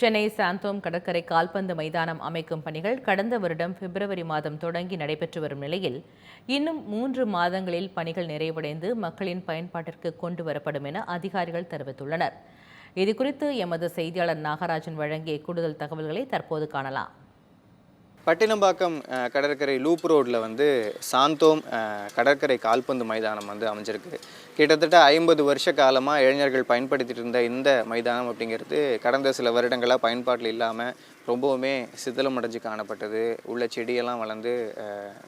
சென்னை சாந்தோம் கடற்கரை கால்பந்து மைதானம் அமைக்கும் பணிகள் கடந்த வருடம் பிப்ரவரி மாதம் தொடங்கி நடைபெற்று வரும் நிலையில் இன்னும் மூன்று மாதங்களில் பணிகள் நிறைவடைந்து மக்களின் பயன்பாட்டிற்கு கொண்டு வரப்படும் என அதிகாரிகள் தெரிவித்துள்ளனர். இதுகுறித்து எமது செய்தியாளர் நாகராஜன் வழங்கிய கூடுதல் தகவல்களை தற்போது காணலாம். பட்டினம்பாக்கம் கடற்கரை லூப் ரோட்டில் வந்து சாந்தோம் கடற்கரை கால்பந்து மைதானம் வந்து அமைஞ்சிருக்கு. கிட்டத்தட்ட ஐம்பது வருஷ காலமாக இளைஞர்கள் பயன்படுத்திட்டு இருந்த இந்த மைதானம் அப்படிங்கிறது கடந்த சில வருடங்களாக பயன்பாட்டில் இல்லாமல் ரொம்பவுமே சிதிலம் அடைஞ்சு காணப்பட்டது. உள்ள செடியெல்லாம் வளர்ந்து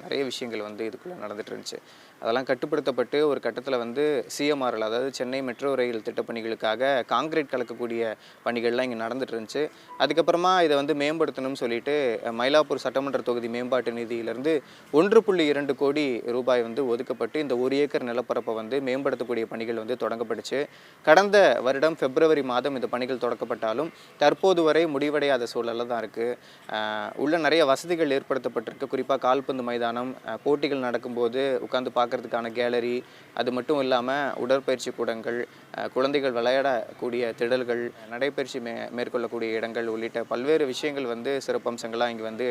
நிறைய விஷயங்கள் வந்து இதுக்குள்ளே நடந்துட்டு இருந்துச்சு. அதெல்லாம் கட்டுப்படுத்தப்பட்டு ஒரு கட்டத்தில் வந்து சிஎம்ஆர்எல் அதாவது சென்னை மெட்ரோ ரயில் திட்டப்பணிகளுக்காக காங்கிரீட் கலக்கக்கூடிய பணிகள்லாம் இங்கே நடந்துட்டு இருந்துச்சு. அதுக்கப்புறமா இதை வந்து மேம்படுத்தணும்னு சொல்லிட்டு மயிலாப்பூர் சட்டமன்ற தொகுதி மேம்பாட்டு நிதியிலிருந்து ஒன்று புள்ளி இரண்டு கோடி ரூபாய் வந்து ஒதுக்கப்பட்டு இந்த ஒரு ஏக்கர் நிலப்பரப்பை வந்து மேம்படுத்தக்கூடிய பணிகள் வந்து தொடங்கப்பட்டுச்சு. கடந்த வருடம் பிப்ரவரி மாதம் இந்த பணிகள் தொடக்கப்பட்டாலும் தற்போது வரை முடிவடையாத சூழலில் தான் இருக்குது உள்ள நிறைய வசதிகள் ஏற்படுத்தப்பட்டிருக்கு. குறிப்பாக கால்பந்து மைதானம் போட்டிகள் நடக்கும்போது உட்காந்து பார்க்கறதுக்கான கேலரி அது மட்டும் இல்லாமல் உடற்பயிற்சி கூடங்கள் குழந்தைகள் விளையாடக்கூடிய திடல்கள் நடைப்பயிற்சி மே மேற்கொள்ளக்கூடிய இடங்கள் உள்ளிட்ட பல்வேறு விஷயங்கள் வந்து சிறப்பம்சங்களாக இங்கே வந்து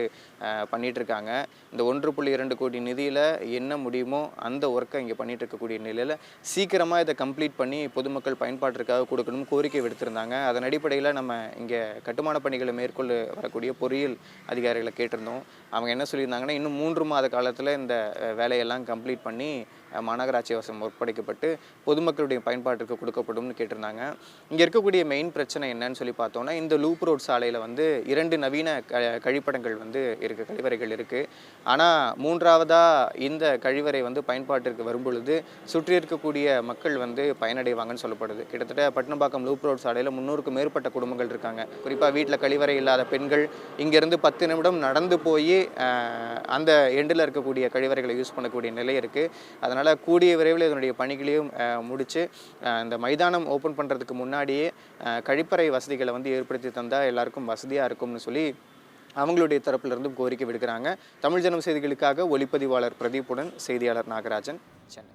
பண்ணிகிட்ருக்காங்க இந்த ஒன்று புள்ளி இரண்டு கோடி நிதியில் என்ன முடியுமோ அந்த ஒர்க்கை இங்கே பண்ணிகிட்டு இருக்கக்கூடிய நிலையில் சீக்கிரமாக இதை கம்ப்ளீட் பண்ணி பொதுமக்கள் பயன்பாட்டிற்காக கொடுக்கணும்னு கோரிக்கை விடுத்திருந்தாங்க. அதன் அடிப்படையில் நம்ம இங்கே கட்டுமான பணிகளை மேற்கொள்ள வரக்கூடிய பொறியியல் அதிகாரிகளை கேட்டிருந்தோம். அவங்க என்ன சொல்லியிருந்தாங்கன்னா இன்னும் மூன்று மாத காலத்தில் இந்த வேலையெல்லாம் கம்ப்ளீட் பண்ணி மாநகராட்சி வசம் ஒப்படைக்கப்பட்டு பொதுமக்களுடைய பயன்பாட்டிற்கு கொடுக்கப்படும்னு கேட்டிருந்தாங்க. இங்கே இருக்கக்கூடிய மெயின் பிரச்சனை என்னன்னு சொல்லி பார்த்தோம்னா இந்த லூப் ரோட் சாலையில் வந்து இரண்டு நவீன க கழிப்படங்கள் வந்து இருக்குது கழிவறைகள் இருக்குது ஆனால் மூன்றாவதாக இந்த கழிவறை வந்து பயன்பாட்டிற்கு வரும்பொழுது சுற்றி இருக்கக்கூடிய மக்கள் வந்து பயனடைவாங்கன்னு சொல்லப்படுது. கிட்டத்தட்ட பட்டினப்பாக்கம் லூப் ரோட் சாலையில் முன்னூறுக்கும் மேற்பட்ட குடும்பங்கள் இருக்காங்க. குறிப்பாக வீட்டில் கழிவறை இல்லாத பெண்கள் இங்கேருந்து பத்து நிமிடம் நடந்து போய் அந்த எண்டில் இருக்கக்கூடிய கழிவறைகளை யூஸ் பண்ணக்கூடிய நிலை இருக்குது அதனால் அதனால் கூடிய விரைவில் இதனுடைய பணிகளையும் முடித்து இந்த மைதானம் ஓப்பன் பண்ணுறதுக்கு முன்னாடியே கழிப்பறை வசதிகளை வந்து ஏற்படுத்தி தந்தால் எல்லாருக்கும் வசதியாக இருக்கும்னு சொல்லி அவங்களுடைய தரப்பிலிருந்தும் கோரிக்கை விடுக்கிறாங்க. தமிழ் ஜனம் செய்திகளுக்காக ஒளிப்பதிவாளர் பிரதீப்புடன் செய்தியாளர் நாகராஜன் சென்னை.